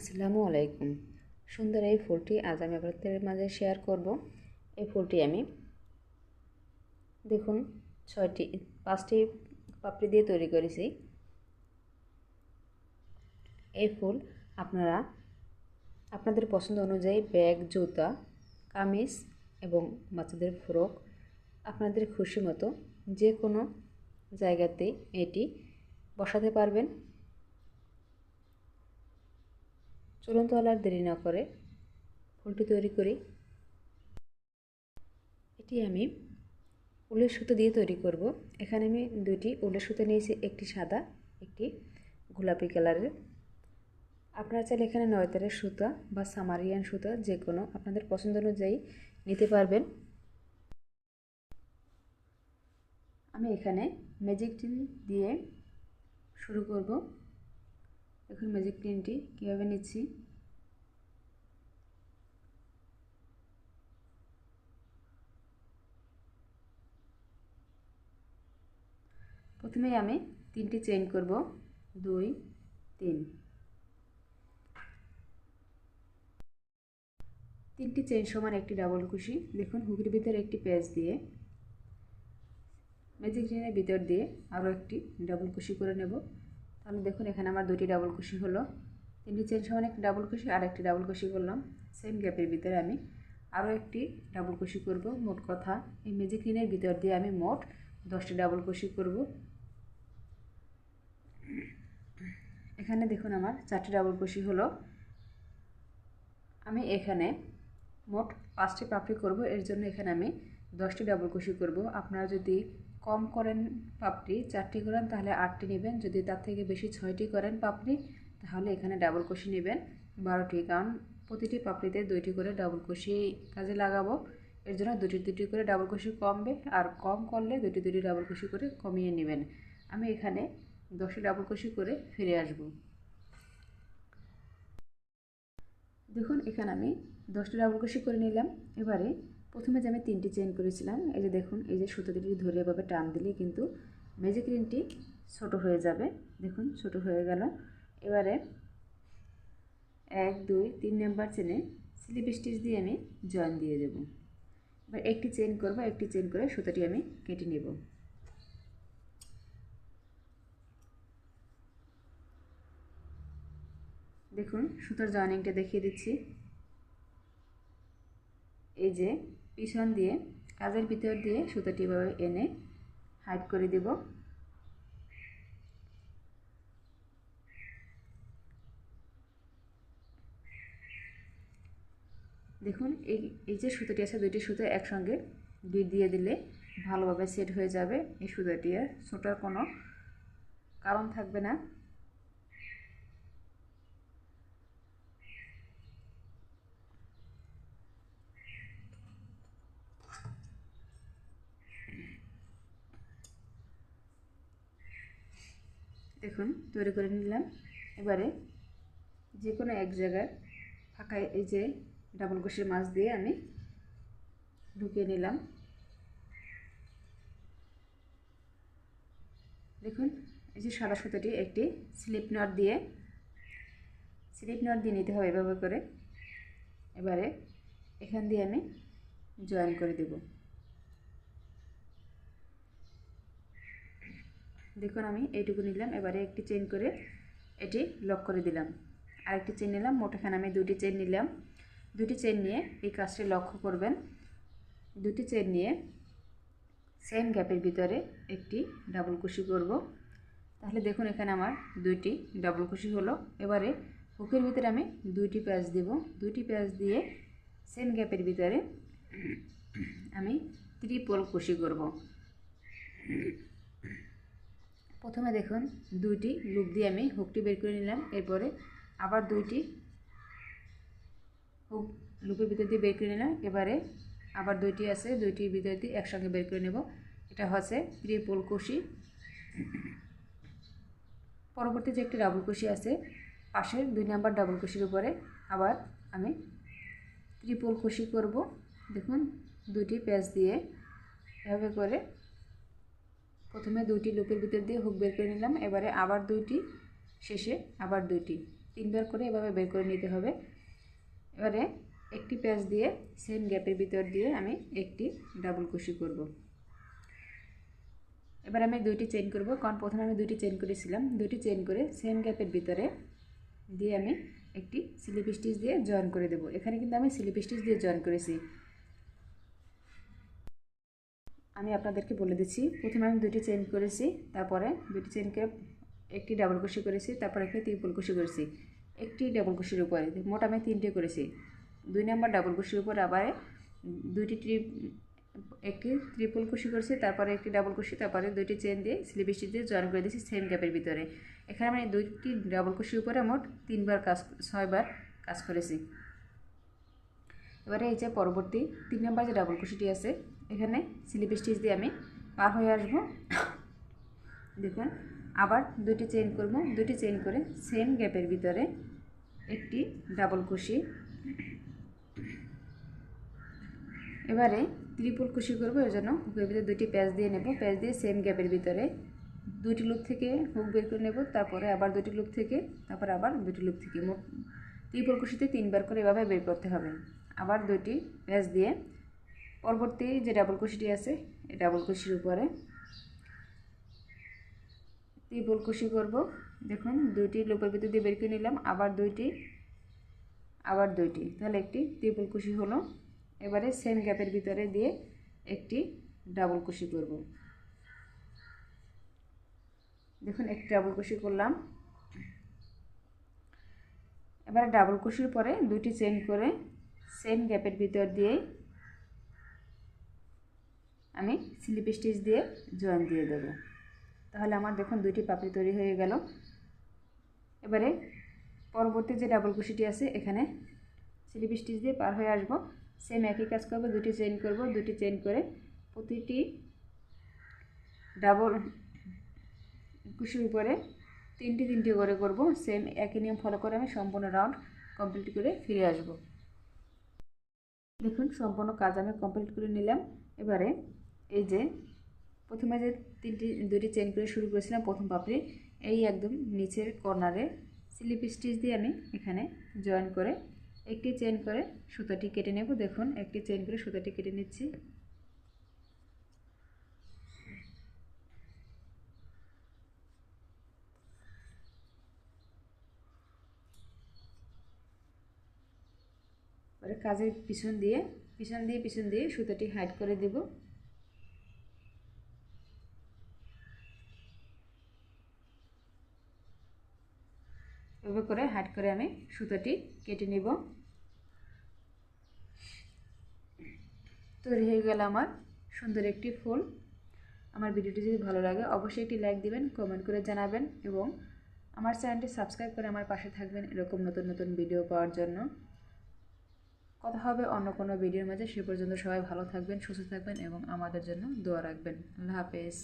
আসসালামু আলাইকুম। সুন্দর এই ফুলটি আজ আমি আপনাদের মাঝে শেয়ার করব। এই ফুলটি আমি, দেখুন, ছয়টি, পাঁচটি পাপড়ি দিয়ে তৈরি করেছি। এই ফুল আপনারা, আপনাদের পছন্দ অনুযায়ী ব্যাগ, জুতা, কামিজ এবং বাচ্চাদের ফ্রক আপনাদের খুশি মতো যে কোনো জায়গাতে এটি বসাতে পারবেন। চলুন তো আর দেরি না করে ফুলটি তৈরি করি। এটি আমি উলের সুতো দিয়ে তৈরি করব। এখানে আমি দুটি উলের সুতো নিয়েছি, একটি সাদা, একটি গোলাপি কালারের। আপনারা চাইলে এখানে নয়তারের সুতা বা সামারিয়ান সুতা যে কোনো আপনাদের পছন্দ অনুযায়ী নিতে পারবেন। আমি এখানে ম্যাজিক টিন দিয়ে শুরু করব। এখন ম্যাজিক টিনটি কীভাবে নিচ্ছি? প্রথমেই আমি তিনটি চেইন করব, দুই, তিন। তিনটি চেইন সমান একটি ডাবল কুশি দেখুন হুকের ভিতরে একটি পেঁচ দিয়ে ম্যাজিক টিনের ভিতর দিয়ে আরও একটি ডাবল কুশি করে নেব। তাহলে দেখুন এখানে আমার দুটি ডাবল কুশি হলো। তিনটি চেন সমান একটি ডাবল কুশি আর একটি ডাবল কুশি করলাম। সেম গ্যাপের ভিতরে আমি আরও একটি ডাবল কুশি করব। মোট কথা, এই ম্যাজিক রিনের ভিতর দিয়ে আমি মোট দশটি ডাবল কুশি করব। এখানে দেখুন আমার চারটি ডাবল কুশি হলো। আমি এখানে মোট পাঁচটি পাপড়ি করব। এর জন্য এখানে আমি দশটি ডাবল কুশি করব। আপনারা যদি কম করেন পাপড়ি, চারটি করেন তাহলে আটটি নেবেন। যদি তার থেকে বেশি ছয়টি করেন পাপড়ি, তাহলে এখানে ডাবল কুশি নেবেন। বারোটি, কারণ প্রতিটি পাপড়িতে দুইটি করে ডাবল কুশি কাজে লাগাবো। এর জন্য দুটি দুটি করে ডাবল কুশি কমবে। আর কম করলে দুটি দুটি ডাবল কুশি করে কমিয়ে নেবেন। আমি এখানে দশটি ডাবল কুশি করে ফিরে আসব। দেখুন, এখানে আমি দশটি ডাবল কুশি করে নিলাম। এবারে প্রথমে যে আমি তিনটি চেন করেছিলাম, এই যে দেখুন, এই যে সুতো দুটি ধরে এভাবে টান দিলে কিন্তু ম্যাজিক রিনটি ছোটো হয়ে যাবে। দেখুন, ছোট হয়ে গেল। এবারে এক, দুই, তিন নাম্বার চেনে স্লিপ স্টিচ দিয়ে আমি জয়েন দিয়ে দেব। এবার একটি চেন করব, একটি চেন করে সুতোটি আমি কেটে নেব। দেখুন, সুতোর জয়েনিংটা দেখিয়ে দিচ্ছি। এই যে পিছন দিয়ে কাজের ভিতর দিয়ে সুতোটি এভাবে এনে হাইট করে দেব। দেখুন, এই এই যে সুতোটি আছে, দুইটি সুতো একসঙ্গে দুই দিয়ে দিলে ভালোভাবে সেট হয়ে যাবে। এই সুতোটি আর ছোটার কোনো কারণ থাকবে না। দেখুন, তৈরি করে নিলাম। এবারে যে কোনো এক জায়গায় ফাঁকা এই যে ডাবল কষির মাছ দিয়ে আমি ঢুকিয়ে নিলাম। দেখুন, এই যে সাদা সুতোটি একটি স্লিপ নট দিয়ে, স্লিপ নট দিয়ে নিতে হবে এভাবে করে। এবারে এখান দিয়ে আমি জয়েন করে দেবো। দেখুন আমি এইটুকু নিলাম, এবারে একটি চেন করে এটি লক করে দিলাম। আরেকটি চেন নিলাম মোট এখানে আমি দুটি চেন নিলাম। দুটি চেন নিয়ে এই কাজটি লক্ষ্য করবেন। দুটি চেন নিয়ে সেম গ্যাপের ভিতরে একটি ডাবল কুশি করব। তাহলে দেখুন এখানে আমার দুইটি ডাবল কুশি হলো। এবারে হুকের ভিতরে আমি দুইটি প্যাচ দেব। দুইটি প্যাচ দিয়ে সেম গ্যাপের ভিতরে আমি ত্রিপল কুশি করব। প্রথমে দেখুন দুইটি লুপ দিয়ে আমি হুকটি বের করে নিলাম, এরপরে আবার দুইটি হুক লুপের ভিতর দিয়ে বের করে নিলাম, এবারে আবার দুইটি আছে, দুইটির ভিতর দিয়ে একসঙ্গে বের করে নেব। এটা হচ্ছে ত্রিপল কুশি পরবর্তী যে একটি ডাবল কুশি আছে, পাশের দুই নাম্বার ডাবল কুশির উপরে আবার আমি ত্রিপল কুশি করব। দেখুন দুটি প্যাচ দিয়ে এভাবে করে প্রথমে দুইটি লুপের ভিতর দিয়ে হুক বের করে নিলাম, এবারে আবার দুইটি, শেষে আবার দুইটি। তিনবার করে এভাবে বের করে নিতে হবে। এবারে একটি প্যাচ দিয়ে সেম গ্যাপের ভিতর দিয়ে আমি একটি ডাবল কুশি করব। এবার আমি দুইটি চেন করব, কারণ প্রথমে আমি দুইটি চেন করেছিলাম। দুইটি চেন করে সেম গ্যাপের ভিতরে দিয়ে আমি একটি স্লিপ স্টিচ দিয়ে জয়েন করে দেব। এখানে কিন্তু আমি স্লিপ স্টিচ দিয়ে জয়েন করেছি। আমি আপনাদেরকে বলে দিচ্ছি। প্রথমে আমি দুটি চেন করেছি, তারপরে দুটি চেনকে একটি ডাবল কুশি করেছি, তারপরে একটি ত্রিপল কুশি করেছি। একটি ডাবল কুশির উপরে, মোট আমি তিনটে করেছি। দুই নম্বর ডাবল কুশির উপর আবার দুইটি ট্রিপ একটি ত্রিপল কুশি করেছি, তারপরে একটি ডাবল কুশি তারপরে দুইটি চেন দিয়ে স্লিপ স্টিচ দিয়ে জয়েন করে দিয়েছি সেম গ্যাপের ভিতরে। এখানে আমি দুইটি ডাবল কুশির উপরে মোট তিনবার কাজ, ছয়বার কাজ করেছি। এবারে এই যে পরবর্তী, তিন নম্বর যে ডাবল কুশিটি আছে এখানে স্লিপ স্টিচ দিয়ে আমি পার হয়ে আসব। দেখুন, আবার দুটি চেইন করব। দুটি চেইন করে সেম গ্যাপের ভিতরে একটি ডাবল কুশি এবারে ত্রিপুল কুশি করব, এর জন্য হুকের ভিতরে দুটি প্যাচ দিয়ে নেব। প্যাচ দিয়ে সেম গ্যাপের ভিতরে দুটি লুপ থেকে হুক বের করে নেব, তারপরে আবার দুটি লুপ থেকে, তারপর আবার দুটি লুপ থেকে। মোট ত্রিপুল কুশিতে তিনবার করে এভাবে বের করতে হবে। আবার দুটি প্যাচ দিয়ে পরবর্তী যে ডাবল কুশিটি আছে, এই ডাবল কুশির উপরে ত্রিপুল কুশি করব। দেখুন, দুইটি লুপের ভিতর দিয়ে বের করে নিলাম, আবার দুইটি আবার দুইটি। তাহলে একটি ত্রিপুল কুশি হলো। এবারে সেম গ্যাপের ভিতরে দিয়ে একটি ডাবল কুশি করব। দেখুন, একটি ডাবল কুশি করলাম। এবারে ডাবল কুশির পরে দুটি চেন করে সেম গ্যাপের ভিতর দিয়ে আমি স্লিপ স্টিচ দিয়ে জয়েন দিয়ে দেব। তাহলে আমার দেখুন দুইটি পাপড়ি তৈরি হয়ে গেল। এবারে পরবর্তী যে ডাবল কুশিটি আছে, এখানে স্লিপ স্টিচ দিয়ে পার হয়ে আসব। সেম একই কাজ করব দুটি চেন করব দুটি চেন করে প্রতিটি ডাবল কুশির উপরে তিনটি তিনটি করে করব। সেম একই নিয়ম ফলো করে আমি সম্পূর্ণ রাউন্ড কমপ্লিট করে ফিরে আসব। দেখুন, সম্পূর্ণ কাজ আমি কমপ্লিট করে নিলাম। এবারে এই যে, প্রথমে যে তিনটি দুটি চেন করে শুরু করেছিলাম, প্রথম পাপড়ি, এই একদম নিচের কর্নারে স্লিপ স্টিচ দিয়ে আমি এখানে জয়েন করে একটি চেন করে সুতোটি কেটে নেব। দেখুন, একটি চেন করে সুতোটি কেটে নিচ্ছি। কাজের পিছন দিয়ে পিছন দিয়ে পিছন দিয়ে সুতোটি হাইড করে দেব। এভাবে করে হাইড করে আমি সুতোটি কেটে নিব। তৈরি হয়ে গেল আমার সুন্দর একটি ফুল। আমার ভিডিওটি যদি ভালো লাগে, অবশ্যই একটি লাইক দিবেন কমেন্ট করে জানাবেন এবং আমার চ্যানেলটি সাবস্ক্রাইব করে আমার পাশে থাকবেন এরকম নতুন নতুন ভিডিও পাওয়ার জন্য। কথা হবে অন্য কোনো ভিডিওর মাঝে। সে পর্যন্ত সবাই ভালো থাকবেন, সুস্থ থাকবেন এবং আমাদের জন্য দোয়া রাখবেন। আল্লাহ হাফেজ।